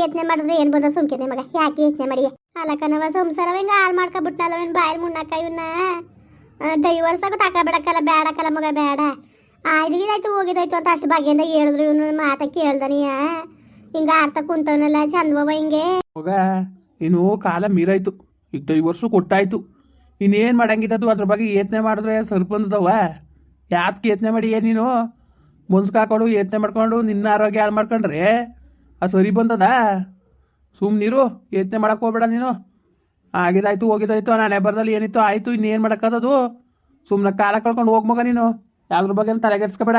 ಯತ್ನೆ ಮಾಡಿದ್ರೆ ಏನ್ ಬಂದ ಸುಮ್ಕೆನೆ ಮಗ? ಯಾಕೆ ಯತ್ನೆ ಮಾಡಿ? ಅಲಕನವ ಸಂಸಾರ ಹಿಂಗ ಹಾಳು ಮಾಡ್ಕೊಬಿಟ್ನಲ್ಲ ಇವ್ನ ಬಾಯಲ್ಲಿ ಮುಣ್ಣಾಕ ಇವನ್ನ ಡೈವರ್ಸ್ ಆಗ ತಕಬೇಡಕ್ಕಲ್ಲ ಬೇಡಕ್ಕಲ್ಲ ಮಗ ಬೇಡ ಆಯ್ತು ಹೋಗಿದಾಯ್ತು ಅಂತ ಅಷ್ಟು ಬಗೆಯಿಂದ ಹೇಳಿದ್ರು ಇವನು ಮಾತ ಕೇಳ್ದನಿಯ ಹಿಂಗ ಆಡ್ತಾ ಕುಂತವನಲ್ಲ ಚಂದವ ಹಿಂಗೆ. ಮಗ, ಇನ್ನು ಕಾಲ ಮೀರಾಯ್ತು. ಈಗ ಡೈವರ್ಸು ಕೊಟ್ಟಾಯ್ತು. ಇನ್ನೇನ್ ಮಾಡಂಗಿತ್ತು ಅದ್ರ ಬಗ್ಗೆ ಯತ್ನೆ ಮಾಡಿದ್ರೆ ಸರ್ಪಂದದವ. ಯಾತ್ಗೆ ಯತ್ನೆ ಮಾಡಿ ನೀನು? ಮುನ್ಸ್ಕಾಕೊಂಡು ಯತ್ನೆ ಮಾಡ್ಕೊಂಡು ನಿನ್ನ ಆರೋಗ್ಯ ಹಾಳು ಮಾಡ್ಕೊಂಡ್ರೆ ಆ ಸರಿ ಬಂದದ? ಸುಮ್ಮನಿರು ಯತ್ನೆ ಮಾಡಕ್ಕೆ ಹೋಗ್ಬೇಡ ನೀನು. ಆಗಿದಾಯ್ತು ಹೋಗಿದಾಯ್ತು ನಾನೇ ಬರ್ದಲ್ಲಿ ಏನಿತ್ತು ಆಯ್ತು, ಇನ್ನೇನು ಮಾಡೋಕ್ಕದದು ಸುಮ್ಮನೆ ಕಾಲ ಕಳ್ಕೊಂಡು ಹೋಗ್ ನೀನು. ಯಾವ್ದ್ರ ಬಗ್ಗೆ ತಲೆಗೆಡ್ಸ್ಕೊಬೇಡ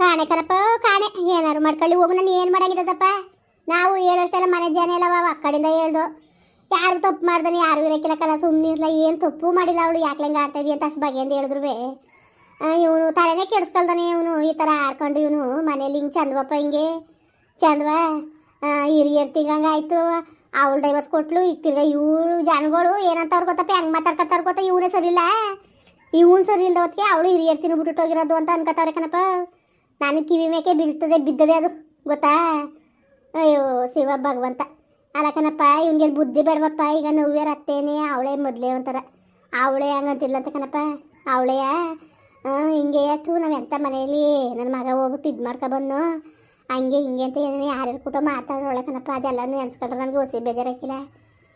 ಕಾಣೆ ಕರಪ್ಪ ಕಾಣೆ. ಏನಾರು ಮಾಡ್ಕೊಳ್ಳಿ, ಹೋಗು ನಾನು, ಏನು ಮಾಡಂಗಿದ್ದಪ್ಪ ನಾವು ಹೇಳೋಷ್ಟೆಲ್ಲ ಮನೆ ಜನ ಎಲ್ಲ ಆ ಕಡೆಯಿಂದ ಹೇಳ್ದು. ಯಾರು ತಪ್ಪು ಮಾಡ್ದಾನೆ, ಯಾರು ಇರಕ್ಕಿಲ್ಲ ಕಲ ಸುಮ್ಮನೆ ಇರಲ್ಲ ಏನು ತಪ್ಪು ಮಾಡಿಲ್ಲ ಅವಳು, ಯಾಕೆ ಹಂಗೆ ಆಡ್ತಾ ಅಂತ ಅಷ್ಟು ಅಂತ ಹೇಳಿದ್ರು ಇವನು ತಲೆನೇ ಕೆಡ್ಸ್ಕೊಳ್ದಾನೆ, ಇವನು ಈ ಥರ ಆಡ್ಕೊಂಡು, ಇವನು ಮನೇಲಿ ಹಿಂಗೆ ಚಂದವಪ್ಪ ಹಿಂಗೆ. ಚಂದವ? ಹಿರಿಯರ್ ತಿಗಂಗ ಆಯ್ತು. ಅವಳು ಡೈವರ್ಸ್ ಕೊಟ್ಲು, ಈಗ ತಿರ್ಗ ಇವಳು ಜನಗಳು ಏನಂತ ಗೊತ್ತಪ್ಪ, ಹೆಂಗೆ ಮಾತಾಡ್ಕೊತಾರ ಗೊತ್ತಾ, ಇವನೇ ಸರಿಲ್ಲ ಇವನ್ ಸರಿ ಇಲ್ದ ಹೊತ್ತಿಗೆ ಅವಳು ಹಿರಿಯರ್ ತಿನ್ನು ಬಿಟ್ಟು ಹೋಗಿರೋದು ಅಂತ ಅನ್ಕೋತಾವ್ರೆ ಕಣಪ್ಪ. ನಾನು ಕಿವಿ ಮೇಕೆ ಬೀಳ್ತದೆ, ಬಿದ್ದದೆ ಅದು, ಗೊತ್ತಾ? ಅಯ್ಯೋ, ಶಿವ ಭಗವಂತ. ಅಲ್ಲ ಕಣಪ್ಪ ಇವನ್ಗೆ ಬುದ್ಧಿ ಬೇಡವಪ್ಪ, ಈಗ ನೋವ್ಯಾರ ಅತ್ತೇನೆ ಅವಳೇ ಮೊದಲೇ ಅಂತಾರ ಅವಳೇ ಹಂಗಂತಿರ್ಲ ಅಂತ ಕಣಪ್ಪ. ಅವಳೆಯ ಹಿಂಗೆ ಆಯ್ತು ನಾವು ಎಂಥ ಮನೆಯಲ್ಲಿ ನನ್ನ ಮಗ ಹೋಗ್ಬಿಟ್ಟು ಇದು ಮಾಡ್ಕೊ ಬಂದು ಹಂಗೆ ಹಿಂಗೆ ಅಂತ ಏನೇನು ಯಾರ್ಯಾರು ಕೂಟ ಮಾತಾಡೋಳೆ ಕಣಪ್ಪ ಅದೆಲ್ಲ ನೆನ್ಸ್ಕೊಂಡ್ರೆ ನನಗೆ ಹೊಸಿ ಬೇಜಾರಾಕಿಲ್ಲ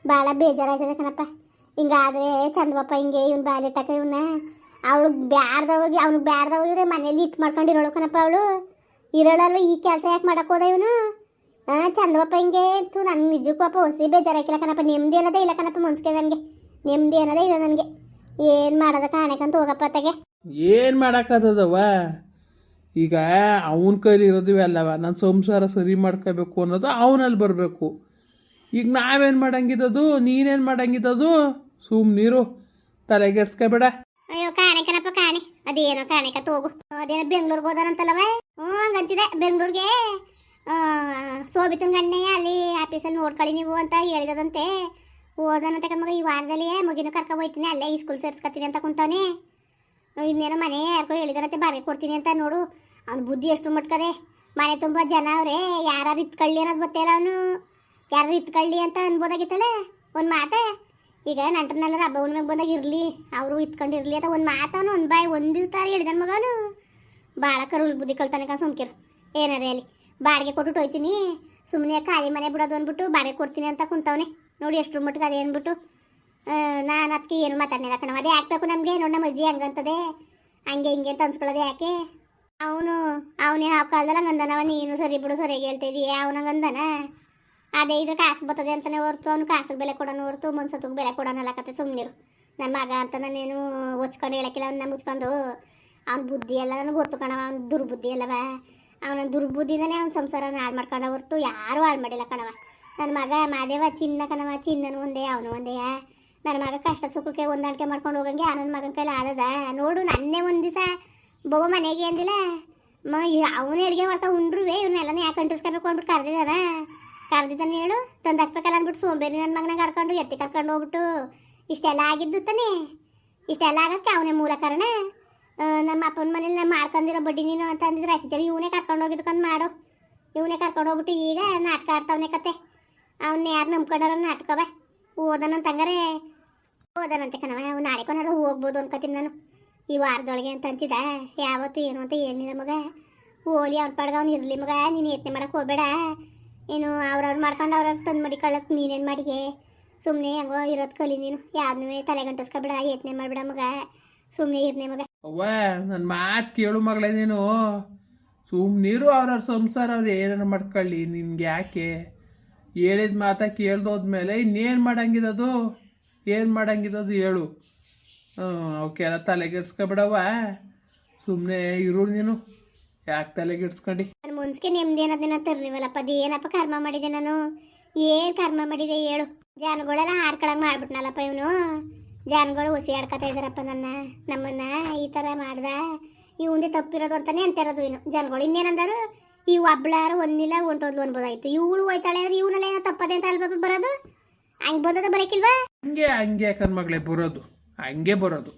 ಭಾಳ ಬೇಜಾರಾಯ್ತದೆ ಕಣಪ್ಪ. ಹಿಂಗಾದ್ರೆ ಚಂದವಪ್ಪ ಹಿಂಗೆ ಇವ್ನು ಬಾಲಿಟ್ಟಕ ಇವನ್ನ ಅವಳು ಅವ್ನು ಅವ್ನಿಗೆ ಬ್ಯಾಡ್ದವಾಗಿದ್ರೆ ಮನೇಲಿ ಇಟ್ಟು ಮಾಡ್ಕೊಂಡಿರೋಳು ಕಣಪ್ಪ ಅವಳು. ಇರೋಳಲ್ವ ಈ ಕೆಲಸ ಯಾಕೆ ಮಾಡಕ್ಕೆ ಹೋದ ಇವನು? ಹಾಂ ಚಂದವಪ್ಪ ಹಿಂಗೆ ತು ನನ್ನ ನಿಜಕ್ಕಪ್ಪ ಹೊಸಿ ಬೇಜಾರಾಕಿಲ್ಲ ಕಣಪ್ಪ. ನೆಮ್ಮದಿ ಅನ್ನೋದೇ ಇಲ್ಲ ಕಣಪ್ಪ ಮುನ್ಸ್ಕೆ ನನಗೆ. ನೆಮ್ಮದಿ ಅನ್ನೋದೇ ಇಲ್ಲ ನನಗೆ. ಏನು ಮಾಡೋದ ಕಾಣಕಂತ ಹೋಗಪ್ಪ ತಗೆ ಏನು ಮಾಡೋಕ್ಕದವ ಈಗ ಅವನ ಕೈಲಿ ಇರೋದು ಅಲ್ಲವ ನನ್ನ ಸಂಸಾರ ಸರಿ ಮಾಡ್ಕೋಬೇಕು ಅನ್ನೋದು ಅವನಲ್ಲಿ ಬರಬೇಕು. ಈಗ ನಾವೇನು ಮಾಡಂಗಿದ್ದದು ನೀನೇನು ಮಾಡಂಗಿದ್ದದು ಸುಮ್ಮನಿರು ತಲೆಗೆಡ್ಸ್ಕೊಬೇಡ. ಅಯ್ಯೋ, ಕಾಣೆ ಕಣಪ್ಪ, ಕಾಣೆ. ಅದೇನೋ ಕಾಣೆಕತ್ತ ಹೋಗು ಅದೇನೋ ಬೆಂಗ್ಳೂರ್ಗೆ ಹೋದಾನಂತಲ್ಲವ ಹ್ಞೂ, ಹಂಗಂತಿದೆ ಬೆಂಗ್ಳೂರ್ಗೆ. ಸೋಬಿತನ್ ಗಣ್ಣೆ ಅಲ್ಲಿ ಆಫೀಸಲ್ಲಿ ನೋಡ್ಕೊಳ್ಳಿ ನೀವು ಅಂತ ಹೇಳಿದದಂತೆ. ಹೋದನಂತೆ ಮಗ, ಈ ವಾರದಲ್ಲಿ ಮಗಿನ ಕರ್ಕೊ ಹೋಯ್ತೀನಿ, ಅಲ್ಲೇ ಈ ಸ್ಕೂಲ್ ಸೇರ್ಸ್ಕೊತೀನಿ ಅಂತ ಕುಂತಾನೆ ಇನ್ನೇನೋ ಮನೆ ಯಾರಿಗೋ ಹೇಳಿದಾರಂತೆ, ಬಾಡಿಗೆ ಕೊಡ್ತೀನಿ ಅಂತ ನೋಡು. ಅವ್ನ ಬುದ್ಧಿ ಎಷ್ಟು ಮಟ್ಕದೆ. ಮನೆ ತುಂಬ ಜನ ಅವ್ರೆ ಯಾರು ಇತ್ಕೊಳ್ಳಿ ಅನ್ನೋದು ಗೊತ್ತಿಲ್ಲ ಅವನು. ಯಾರು ಇತ್ಕೊಳ್ಳಿ ಅಂತ ಅನ್ಬೋದಾಗಿತ್ತಲ್ಲ? ಒಂದು ಮಾತೆ? ಈಗ ನಂಟರ್ನೆಲ್ಲರೂ ಹಬ್ಬ ಹುಣ್ಣಿಮೆಗೆ ಬಂದಾಗ ಇರಲಿ, ಅವರು ಇತ್ಕೊಂಡಿರಲಿ ಅಂತ ಒಂದು ಮಾತವನು ಒಂದು ಬಾಯಿ ಒಂದು ದಿವಸ ಹೇಳಿದನ್ ಮಗನು. ಭಾಳ ಕರುಳ್ ಬುದ್ಧಿ ಕಲ್ತಾನೆ ಸುಮ್ಕಿರು. ಏನಾರೇ ಅಲ್ಲಿ, ಬಾಡಿಗೆ ಕೊಟ್ಟು ಹೋಯ್ತೀನಿ. ಸುಮ್ಮನೆ ಖಾಲಿ ಮನೆ ಬಿಡೋದು ಅಂದ್ಬಿಟ್ಟು ಬಾಡಿಗೆ ಕೊಡ್ತೀನಿ ಅಂತ ಕುಂತವನೆ. ನೋಡಿ ಎಷ್ಟು ಮಟ್ಟಿಗೆ ಅದೇ ಅಂದ್ಬಿಟ್ಟು. ನಾನು ಅದಕ್ಕೆ ಏನು ಮಾತಾಡಲಿಲ್ಲ ಕಣವ ಅದೇ ಹಾಕ್ಬೇಕು ನಮಗೆ. ನೋಡಿ ನಮ್ಮ ಅಜ್ಜಿ ಹಂಗಂತದೆ. ಹಂಗೆ ಹಿಂಗೆ ಅಂತ ಅನ್ಸ್ಕೊಳ್ಳೋದು ಯಾಕೆ? ಅವನು, ಅವನೇ ಆ ಕಾಲದಲ್ಲಿ ಹಂಗಂದನವ ನೀನು ಸರಿ ಬಿಡು, ಸರಿಯಾಗಿ ಹೇಳ್ತಿದೀಯ ಅವನಂಗಂದನ ಅದೇ ಇದು ಕಾಸು ಬರ್ತದೆ ಅಂತಲೇ ಹೊರ್ತು ಅವ್ನು ಕಾಸಿಗೆ ಬೆಲೆ ಕೊಡೋನು ಹೊರ್ತು ಮನ್ಸತ್ಗೆ ಬೆಲೆ ಕೊಡೋನಲ್ಲ ಕತೆ ಸುಮ್ಮನಿರು ನನ್ನ ಮಗ ಅಂತ ನಾನೇನು ಹೊಚ್ಕೊಂಡು ಹೇಳಕ್ಕಿಲ್ಲ ಅವನ್ನ ಮುಚ್ಕೊಂಡು ಅವ್ನ ಬುದ್ಧಿ ಎಲ್ಲ ನನಗೆ ಗೊತ್ತು ಕಣವ ಅವ್ನ ದುರ್ಬುದ್ಧಿ ಅಲ್ಲವ. ಅವನ ದುರ್ಬುದ್ಧಿನೇ ಅವ್ನ ಸಂಸಾರನ ಹಾಳು ಮಾಡ್ಕೊಂಡ ಹೊರ್ತು ಯಾರೂ ಹಾಳು ಮಾಡಿಲ್ಲ ಕಣವ ನನ್ನ ಮಗ ಮಾದೇವ ಚಿನ್ನ ಕಣವ ಚಿನ್ನನು ಒಂದೇ, ಅವನು ಒಂದೇ ನನ್ನ ಮಗ ಕಷ್ಟ ಸುಖಕ್ಕೆ ಹೊಂದಾಣಿಕೆ ಮಾಡ್ಕೊಂಡು ಹೋಗಂಗೆ ಆ ನನ್ನ ಮಗನ ಕೈಲಿ ಆದದ. ನೋಡು, ನನ್ನೇ ಒಂದು ದಿವಸ ಬೊಬ್ಬ ಮನೆಗೆ ಅಂದಿಲ್ಲ. ಮ ಅವನು ಅಡುಗೆ ಮಾಡ್ಕೊ ಉಂಡ್ರುವೆ ಇವ್ರನ್ನೆಲ್ಲನೇ ಯಾಕೆ ಅಂಟಿಸ್ಕೋಬೇಕು ಅಂದ್ಬಿಟ್ಟು ಕರೆದಿದ್ದಾನ ಕರೆದಿದ್ದಾನೆ ಹೇಳು, ತಂದು ಹಾಕ್ಬೇಕಲ್ಲ ಅಂದ್ಬಿಟ್ಟು ಸೋಂಬೇರಿ ನನ್ನ ಮಗನಾಗ ಕರ್ಕೊಂಡು, ಎತ್ತಿ ಕರ್ಕೊಂಡು ಹೋಗ್ಬಿಟ್ಟು. ಇಷ್ಟೆಲ್ಲ ಆಗಿದ್ದು ತಾನೆ? ಇಷ್ಟೆಲ್ಲ ಆಗತ್ತೆ ಅವನೇ ಮೂಲ ಕಾರಣ? ನಮ್ಮ ಅಪ್ಪನ ಮನೇಲಿ ನಾನು ಮಾಡ್ಕೊಂಡಿರೋ ಬಡ್ಡಿ ನೀನು ಅಂತ ಅಂದಿದ್ರೆ ಆಯ್ತಿದ್ದೇವೆ ಇವನೇ ಕರ್ಕೊಂಡು ಹೋಗಿದ್ಕೊಂಡು ಮಾಡು. ಇವನೇ ಕರ್ಕೊಂಡು ಹೋಗ್ಬಿಟ್ಟು ಈಗ ನಾಟಕ ಆಡ್ತಾವನೆ ಕತೆ. ಅವನ್ನ ಯಾರು ನಂಬ್ಕೊಂಡಾರ ನಾಟಕವ? ಓದೋಣ ಹಂಗಾರೆ ಓದನಂತೆ ಕಣವ ನಾಳೆ ಕೊನಾಡು ಹೋಗ್ಬೋದು ಅನ್ಕೋತೀನಿ ನಾನು. ಈ ವಾರದೊಳಗೆ ಅಂತ ಅಂತಿದ್ದ. ಯಾವತ್ತು ಏನು ಅಂತ ಹೇಳಿದ ಮಗ. ಹೋಲಿ ಅವ್ನ ಪಡ್ಗ ಅವ್ನು ಇರಲಿ ಮಗ, ನೀನು ಯತ್ನೆ ಮಾಡಕ್ಕೆ ಹೋಗ್ಬೇಡ. ಏನು ಅವ್ರವ್ರು ಮಾಡ್ಕೊಂಡು ಅವ್ರವ್ರು ತಂದು ಮಾಡಿ ನೀನೇನ್ ನೀನೇನು ಮಾಡಿಗೆ? ಸುಮ್ಮನೆ ಹೆಂಗೋ ಇರೋದು ಕಲಿ ನೀನು. ಯಾವ್ದು ತಲೆ ಗಂಟಸ್ಕೊಬೇಡ, ಯತ್ನೆ ಮಾಡಬೇಡ ಮಗ. ಸುಮ್ಮನೆ ಇರ್ನೆ ಮಗ. ಅವ್ವ ನನ್ನ ಮಾತು ಕೇಳು ಮಗಳೇ ನೀನು. ಸುಮ್ಮನಿರು ಅವ್ರವ್ರ ಸಂಸಾರ, ಅವ್ರು ಏನೇನು ಮಾಡ್ಕೊಳ್ಳಿ ನಿನ್ಗೆ ಯಾಕೆ ಹೇಳಿದ ಮಾತಾ ಕೇಳ್ದೋದ್ಮೇಲೆ ಇನ್ನೇನು ಮಾಡಂಗಿದದು ಏನು ಮಾಡಂಗಿದ್ದದು ಹೇಳು. ಅವಕ್ಕೆಲ್ಲ ತಲೆಗೆಡ್ಸ್ಕೊಬಿಡವ ಸುಮ್ಮನೆ ಇರು ನೀನು. ಯಾಕೆ ತಲೆಗೆಡ್ಸ್ಕೊಂಡು? ನಾನು ಮುನ್ಸ್ಕೆ ನೆಮ್ಮದಿ ಅನ್ನೋದನ್ನ ತರ್ನಿವಲ್ಲಪ್ಪ ಅದು ಏನಪ್ಪ ಕರ್ಮ ಮಾಡಿದೆ ನಾನು? ಏನು ಕರ್ಮ ಮಾಡಿದೆ ಹೇಳು. ಜನಗಳೆಲ್ಲ ಹಾಡ್ಕೊಳಂಗೆ ಮಾಡ್ಬಿಟ್ನಲ್ಲಪ್ಪ ಇವನು. ಜನಗಳು ಹುಸಿ ಆಡ್ಕೊತಾ ಇದ್ದಾರಪ್ಪ ನನ್ನ, ನಮ್ಮನ್ನ ಈ ಥರ ಮಾಡ್ದ. ಇವಂದೇ ತಪ್ಪಿರೋದು ಅಂತಾನೆ ಅಂತಿರೋದು ಇನ್ನು ಜನಗಳು ಇನ್ನೇನಂದರು? ಈ ಒಬ್ಳಾರು ಒಂದಿಲ್ಲ ಹೊಂಟೋದ್ಲು ಅನ್ಬೋದಾಯ್ತು. ಇವಳು ಹೋಯ್ತಾಳೆ ಅಂದ್ರೆ ಇವನೆಲ್ಲ ಏನೋ ತಪ್ಪದೆ ಅಂತ ಅಲ್ಬಪ್ಪ ಬರೋದು? ಹಂಗೆ ಬಂದದ ಬರಕಿಲ್ವಾ ಹಂಗೆ ಹಂಗೆ ಕಣ್ಮಗಳೇ ಬರೋದು. ಹಂಗೆ ಬರೋದು.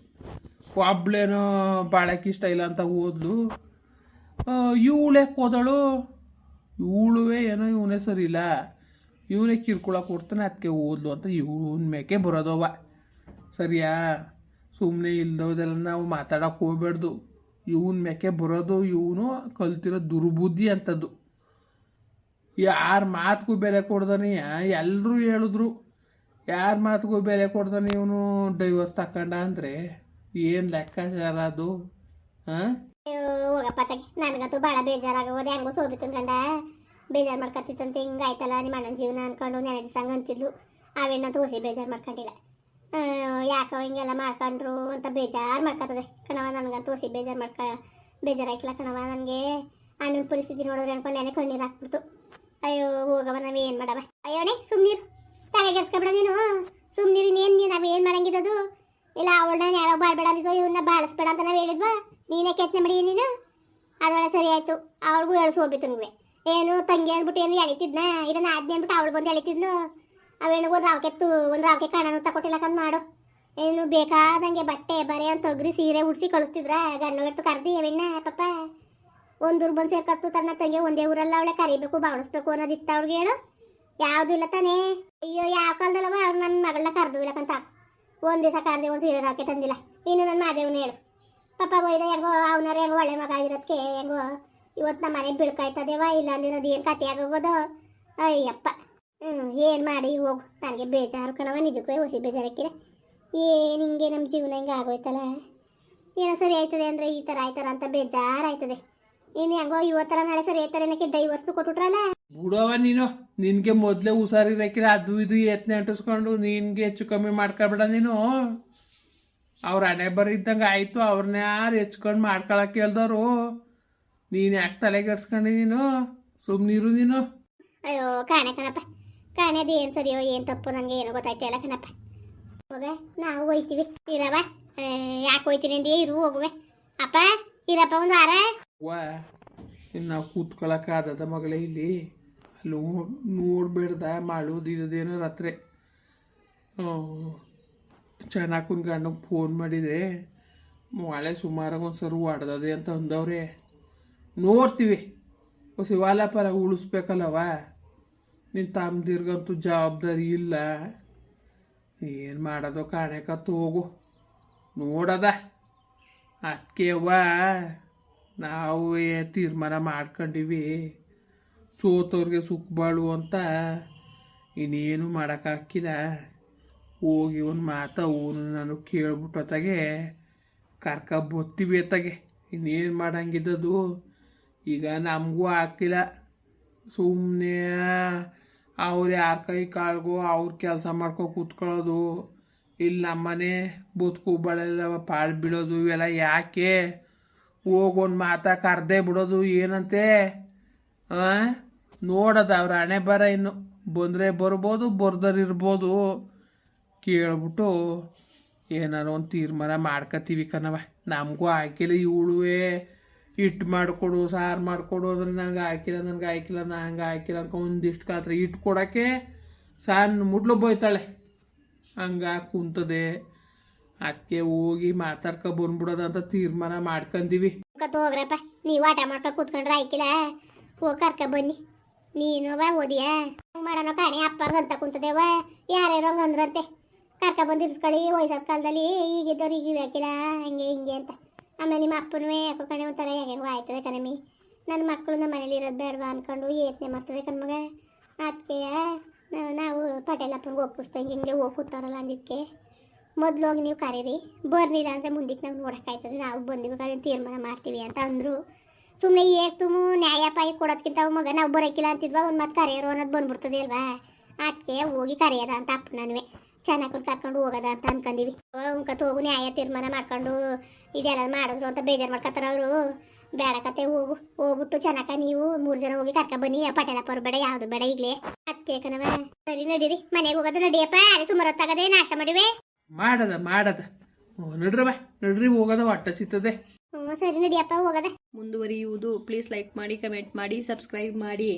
ಒಬ್ಳೇನೋ ಬಾಳಕ್ಕೆ ಇಷ್ಟ ಇಲ್ಲ ಅಂತ ಓದ್ಲು. ಇವಳೆ ಓದಳು ಇವಳುವೆ ಏನೋ ಇವನೇ ಸರಿ ಇಲ್ಲ. ಇವನೇ ಕಿರ್ಕೊಳ ಕೊಡ್ತಾನೆ ಅದಕ್ಕೆ ಓದ್ಲು ಅಂತ ಇವನ್ ಮೇಕೆ ಬರೋದವ ಸರಿಯಾ? ಸುಮ್ಮನೆ ಇಲ್ದೋದೆಲ್ಲ ನಾವು ಮಾತಾಡೋಕೆ ಹೋಗ್ಬಾರ್ದು ಇವನ್ ಮೇಕೆ ಬರೋದು, ಇವನು ಕಲ್ತಿರೋ ದುರ್ಬುದ್ಧಿ ಅಂಥದ್ದು ಯಾರ ಮಾತಿಗೂ ಬೆಲೆ ಕೊಡ್ದಾನೆ ಎಲ್ಲರೂ ಹೇಳಿದ್ರು. ಯಾರ ಮಾತಿಗೂ ಬೆಲೆ ಕೊಡ್ತಾನೆ ಇವನು? ಡೈವರ್ಸ್ ತಕೊಂಡ ಅಂದ್ರೆ ಏನು ಲೆಕ್ಕಾಚಾರ ಅದು? ಅಯ್ಯೋ, ಹೋಗಪ್ಪ ತಗೆ ನನಗಂತೂ ಭಾಳ ಬೇಜಾರಾಗೋದು. ಹೆಂಗೋ ಸೋಬಿ ತಿನ್ಕಂಡ ಬೇಜಾರು ಮಾಡ್ಕೊತಿತ್ತಂತ ಹಿಂಗೆ ಆಯ್ತಲ್ಲ ನಿಮ್ಮ ಅಣ್ಣನ ಜೀವನ ಅನ್ಕೊಂಡು ನೆನೆ ದಿವಸ ಅಂತಿದ್ಲು. ಅವೇನಂತೂ ಹೊಸಿ ಬೇಜಾರು ಮಾಡ್ಕೊಂಡಿಲ್ಲ. ಯಾಕೋ ಹಿಂಗೆಲ್ಲ ಮಾಡ್ಕೊಂಡ್ರು ಅಂತ ಬೇಜಾರು ಮಾಡ್ಕೊತದೆ ಕಣವ ನನಗಂತೂ ಹೊಸಿ ಬೇಜಾರು ಮಾಡ್ಕ ಬೇಜಾರಾಯ್ಕಿಲ್ಲ ಕಣವ ನನಗೆ. ಅಣ್ಣನ ಪರಿಸ್ಥಿತಿ ನೋಡಿದ್ರೆ ಅನ್ಕೊಂಡು ನೆನೆ ಕಣ್ಣೀರು ಹಾಕ್ಬಿಡ್ತು. ಅಯ್ಯೋ ಹೋಗವ ನಾವೇನು ಮಾಡವ? ಅಯ್ಯೋಣೆ ಸುಮ್ನೀರು. ತಲೆಗೆಡ್ಸ್ಕೊಬೇಡ ನೀನು. ಸುಮ್ಮನೆ ನೀನು ನೀನು ನಾವು ಏನು ಮಾಡಂಗಿದ್ದದು ಇಲ್ಲ, ಅವಳನ್ನ ಯಾವಾಗ ಬಾಳ್ಬೇಡ ಅಂದಿದ್ದು ಇವನ್ನ ಬಾಳಿಸ್ಬೇಡ ಅಂತ ನಾವು ಹೇಳಿದ್ವಾ? ನೀನೇ ಕೆತ್ತನೆ ಮಾಡಿ ನೀನು? ಅದೊಳಗೆ ಸರಿ ಆಯಿತು. ಅವಳಿಗೂ ಹೇಳಿಸ್ ಹೋಗ್ಬಿತ್ತು ನಿಮಗೆ. ಏನು, ತಂಗಿ ಅಂದ್ಬಿಟ್ಟು ಏನು ಎಳಿತಿದ್ನ? ಇಲ್ಲ ನಾ ನಾದ್ನಿ ಅಂದ್ಬಿಟ್ಟು ಅವಳು ಬಂದು ಎಳಿತಿದ್ಲು ಅವೇನು ಒಂದು ರಾವ್ಕೆ ಒಂದು ರಾವ್ಕೆ ಕಾಣನು ತಕೊಟ್ಟಿಲ್ಲ ಕಂದು ಮಾಡು. ಏನು, ಬೇಕಾದಂಗೆ ಬಟ್ಟೆ, ಬರೆ ಅಂತ ಒಗ್ರಿ, ಸೀರೆ ಉಡ್ಸಿ ಕಳಿಸ್ತಿದ್ರ? ಗಂಡು ಕರ್ದಿ ಅವೆಣ್ಣ ಪಾಪ ಒಂದೂರು ಬಂದು ಸೇರ್ಕತ್ತು ತನ್ನ ತಂಗಿ, ಒಂದೇ ಊರಲ್ಲ, ಅವಳೆ ಕರಿಬೇಕು ಬಾವಣಿಸ್ಬೇಕು ಅನ್ನೋದಿತ್ತ ಅವ್ಳಿಗೆ ಹೇಳು. ಯಾವುದು ಇಲ್ಲ ತಾನೇ? ಅಯ್ಯೋ, ಯಾವ ಕಾಲದಲ್ಲವ ಅವ್ರು ನನ್ನ ಮಗಳನ್ನ ಕರೆದು ಇಲ್ಲಕಂತ ಒಂದು ದಿವಸ ಕರೆದೇ ಒಂದು ಸೀರೆ ಹಾಕಿ ತಂದಿಲ್ಲ. ಇನ್ನು ನನ್ನ ಮಾದೇವನ ಹೇಳು. ಪಾಪ ಒಯ್ದ, ಹೆಂಗೋ ಅವನಾರ ಹೆಂಗೋ ಒಳ್ಳೆ ಮಗ ಆಗಿರೋದಕ್ಕೆ ಹೆಂಗೋ ಇವತ್ತು ನಮ್ಮ ಮನೆ ಬಿಳ್ಕಾಯ್ತದೇವ ಇಲ್ಲ ಅಂದಿರೋದು ಏನು ಕತೆ ಆಗೋಗೋದು? ಅಯ್ಯಪ್ಪ. ಹ್ಞೂ ಏನು ಮಾಡಿ ಹೋಗು. ನನಗೆ ಬೇಜಾರು ಕಣವ ನಿಜಕ್ಕೂ ಹೊಸಿ ಬೇಜಾರಕ್ಕಿಲ್ಲ ಏನು ಹಿಂಗೆ ನಮ್ಮ ಜೀವನ ಹಿಂಗೆ ಆಗೋಯ್ತಲ್ಲ? ಏನೋ ಸರಿ ಆಯ್ತದೆ ಅಂದರೆ ಈ ಥರ ಆಯ್ತಾರ ಅಂತ ಬೇಜಾರಾಯ್ತದೆ. ಇನ್ನು ಹೆಂಗೋ ಇವತ್ತರ ನಾಳೆ ಸರಿ ಆಯ್ತಾರೆ ಏನಕ್ಕೆ ಡೈವರ್ಸ್ನು ಕೊಟ್ಬಿಟ್ರಲ್ಲ? ಬಿಡವ ನೀನು? ನಿನಗೆ ಮೊದಲೇ ಹುಷಾರಿರಕ್ಕಿಲ್ಲ ಅದು ಇದು ಎತ್ನೆ ಅಂಟಿಸ್ಕೊಂಡು ನಿನಗೆ ಹೆಚ್ಚು ಕಮ್ಮಿ ಮಾಡ್ಕೊಬೇಡ ನೀನು. ಅವ್ರ ಹಣೆ ಬರ ಇದ್ದಂಗೆ ಆಯಿತು. ಅವ್ರನ್ನ ಯಾರು ಹೆಚ್ಕೊಂಡು ಮಾಡ್ಕೊಳಕ್ಕೆ ಹೇಳ್ದವ್ರು? ನೀನು ಯಾಕೆ ತಲೆಗೆಡ್ಸ್ಕೊಂಡು ನೀನು? ಸುಮ್ಮನಿರು ನೀನು. ಅಯ್ಯೋ ಕಾಣೆ ಕಣಪ್ಪ. ಕಾಣೆ ಅದು ಏನು ಸರಿಯೋ ಏನು ತಪ್ಪು ನನಗೆ ಏನೋ ಗೊತ್ತಾಯ್ತಿಲ್ಲ ಕಣಪ್ಪ. ಹೋಗ ನಾವು ಹೋಯ್ತೀವಿ. ಇರವ ಯಾಕೆ ಹೋಯ್ತೀನಿ ಅಂದಿ ಇರು ಹೋಗುವೆ. ಅಪ್ಪ ಇರಪ್ಪ ಒಂದು ವಾರ. ವಾ ಇನ್ನು ನಾವು ಕೂತ್ಕೊಳ್ಳೋಕ್ಕಾದದ ಮಗಳೇ ಇಲ್ಲಿ. ಅಲ್ಲಿ ನೋಡ್ಬೇಡ್ದ ಮಾಡೋದು ಇದೇನು ರಾತ್ರಿ ಚೆನ್ನಾಗಿ ಕುಂದ್ಕೊಂಡು ಫೋನ್ ಮಾಡಿದೆ ಮಳೆ ಸುಮಾರಾಗಿ ಒಂದು ಸರಿ ಹೊಡೆದದೆ ಅಂತ ಅಂದವ್ರೆ. ನೋಡ್ತೀವಿ. ಶಿವಾಲ ಪರ ಉಳಿಸ್ಬೇಕಲ್ಲವ? ನಿನ್ನ ತಮ್ಮದಿರ್ಗಂತೂ ಜವಾಬ್ದಾರಿ ಇಲ್ಲ. ಏನು ಮಾಡೋದು ಕಾಣಕತ್ತು ಹೋಗು. ನೋಡದ. ಅದಕ್ಕೆ ಅವ್ವ, ನಾವು ತೀರ್ಮಾನ ಮಾಡ್ಕೊಂಡಿವಿ. ಸೋತವ್ರಿಗೆ ಸುಖ ಬಾಳು ಅಂತ ಇನ್ನೇನು ಮಾಡೋಕ್ಕಾಕಿಲ್ಲ ಹೋಗಿ ಒಂದು ಮಾತ ನಾನು ಕೇಳ್ಬಿಟ್ಟು ಕರ್ಕ ಬತ್ತೀವಿ ಅತ್ತಾಗೆ ಇನ್ನೇನು ಮಾಡಂಗಿದ್ದದು ಈಗ ನಮಗೂ ಆಗ್ತಿಲ್ಲ. ಸುಮ್ಮನೆ ಅವ್ರು ಯಾರ ಕೈ ಕಾಳ್ಗೋ ಅವ್ರ ಕೆಲಸ ಮಾಡ್ಕೊ ಕೂತ್ಕೊಳ್ಳೋದು. ಇಲ್ಲಿ ನಮ್ಮನೆ ಬದುಕು ಬಳೆಲ್ಲ ಪಾಳು ಬಿಡೋದು ಇವೆಲ್ಲ ಯಾಕೆ? ಹೋಗೊಂದು ಮಾತಾ ಕರ್ದೇ ಬಿಡೋದು ಏನಂತೆ? ಆ? ನೋಡೋದು ಅವ್ರ ಹಣೆ ಬರ ಇನ್ನು. ಬಂದರೆ ಬರ್ಬೋದು ಬರ್ದರಿರ್ಬೋದು ಕೇಳ್ಬಿಟ್ಟು ಏನಾರು ಒಂದು ತೀರ್ಮಾನ ಮಾಡ್ಕೊತೀವಿ ಕಣವ ನಮಗೂ ಹಾಕಿಲ್ಲ ಇವಳುವೆ. ಹಿಟ್ಟು ಮಾಡಿಕೊಡು, ಸಾರು ಮಾಡಿಕೊಡು ಅಂದ್ರೆ ನಂಗೆ ಹಾಕಿಲ್ಲ ನನಗೆ ಹಾಕಿಲ್ಲ, ನಂಗೆ ಹಾಕಿಲ್ಲ ಅಂತ ಒಂದಿಷ್ಟು ಕಾತ್ರ ಹಿಟ್ಟು ಕೊಡೋಕ್ಕೆ ಸಣ್ಣ ಮುಡ್ಲು ಬೋಯ್ತಾಳೆ ಹಂಗ ಕುಂತದೆ. ಅದಕ್ಕೆ ಹೋಗಿ ಮಾತಾಡ್ಕೊ ಬಂದ್ಬಿಡೋದಂತ ತೀರ್ಮಾನ ಮಾಡ್ಕೊಂತೀವಿ ಹೋಗ್ರಪ್ಪ. ನೀವು ಆಟ ಮಾಡ್ಕೊ ಕೂತ್ಕೊಂಡ್ರೆ ಹೋಗಿ ಕರ್ಕ ಬನ್ನಿ. ನೀನು ಬಾ ಓದಿಯಾ? ಹಂಗೆ ಮಾಡೋಣ ಕಾಣಿ, ಅಪ್ಪ ಅಂತ ಕುಂತದೇವ ಯಾರ್ಯಾರು ಹಂಗೆ ಅಂದ್ರಂತೆ? ಕರ್ಕ ಬಂದಿರ್ಸ್ಕೊಳ್ಳಿ ವಯಸ್ಸಾದ ಕಾಲದಲ್ಲಿ ಈಗಿದ್ದವ್ರು ಈಗ ಇರಾಕಿಲ್ಲ ಹಂಗೆ ಹಿಂಗೆ ಅಂತ. ಆಮೇಲೆ ನಿಮ್ಮ ಅಪ್ಪನೂ ಯಾಕೋ ಕಣೆ ಒಂಥರ ಹೆಂಗೆ ಆಯ್ತದೆ ಕಣಮಿ ನನ್ನ ಮಕ್ಕಳು ನಮ್ಮ ಮನೇಲಿ ಇರೋದು ಬೇಡವಾ ಅನ್ಕೊಂಡು ಯೋಚನೆ ಮಾಡ್ತದೆ ಕಣ್ಮಗ ಅದಕ್ಕೆ ನಾವು ಪಟೇಲಪ್ಪನಿಗೆ ಹೋಗಿ ಕೂಸ್ತಾ ಹಿಂಗೆ ಹಿಂಗೆ ಕೂತಾರಲ್ಲ ಅಂದಿದ್ದಕ್ಕೆ ಮೊದಲು ಹೋಗಿ ನೀವು ಕರೀರಿ. ಬರ್ಲಿಲ್ಲ ಅಂದರೆ ಮುಂದಕ್ಕೆ ನಾವು ನೋಡೋಕ್ಕಾಯ್ತದೆ ನಾವು ಅದನ್ನು ತೀರ್ಮಾನ ಮಾಡ್ತೀವಿ ಅಂತ ಅಂದರು. ಸುಮ್ಮನೆ ಏಕ್ ತುಮು ನ್ಯಾಯ ಪಾಯಿ ಕೊಡೋದ್ಕಿಂತ ಮಗ ನಾವು ಬರೋಕ್ಕಿಲ್ಲ ಅಂತಿದ್ವಾ? ಒಂದು ಮತ್ತೆ ಕರೆಯೋರು ಅನ್ನೋದು ಬಂದ್ಬಿಡ್ತದೆ ಅಲ್ವಾ? ಅದಕ್ಕೆ ಹೋಗಿ ಕರೆಯೋದ ಅಂತ ಅಪ್ಪ ನನ್ವೆ ಚೆನ್ನಾಗಿ ಕರ್ಕೊಂಡು ಹೋಗೋದ ಅಂತ ಅನ್ಕೊಂಡಿವಿ ಉಂಕತ್ ಹೋಗು, ನ್ಯಾಯ ತೀರ್ಮಾನ ಮಾಡ್ಕೊಂಡು ಇದೆಲ್ಲ ಮಾಡಿದ್ರು ಅಂತ ಬೇಜಾರು ಮಾಡ್ಕೊತಾರ ಅವರು. ಬೇಡ ಕತೆ, ಹೋಗು. ಹೋಗ್ಬಿಟ್ಟು ಚೆನ್ನಾಗ ನೀವು ಮೂರು ಜನ ಹೋಗಿ ಕರ್ಕ ಬನ್ನಿ. ಪಟೇಲಪ್ಪರು ಬೇಡ, ಯಾವುದು ಬೇಡ ಇಲ್ಲೇ ಅದಕ್ಕೆ ಕಣವ ಸರಿ ನಡೀರಿ. ಮನೆಗೆ ಹೋಗೋದು ನಡಿಯಪ್ಪ ಅದೇ ಸುಮಾರು ಹೊತ್ತಾಗದೆ ನಾಷ್ಟ ಮಾಡಿವೆ. ಮಾಡದ ಮಾಡದ. ನಡ್ರವ ನಡ್ರಿ, ಹೋಗೋದ, ಹೊಟ್ಟೆ ಸಿಗ್ತದೆ. ಸರಿ ನಡಿಯಪ್ಪ ಹೋಗದೆ. ಮುಂದುವರಿಯುವುದು. ಪ್ಲೀಸ್ ಲೈಕ್ ಮಾಡಿ ಕಮೆಂಟ್ ಮಾಡಿ ಸಬ್ಸ್ಕ್ರೈಬ್ ಮಾಡಿ.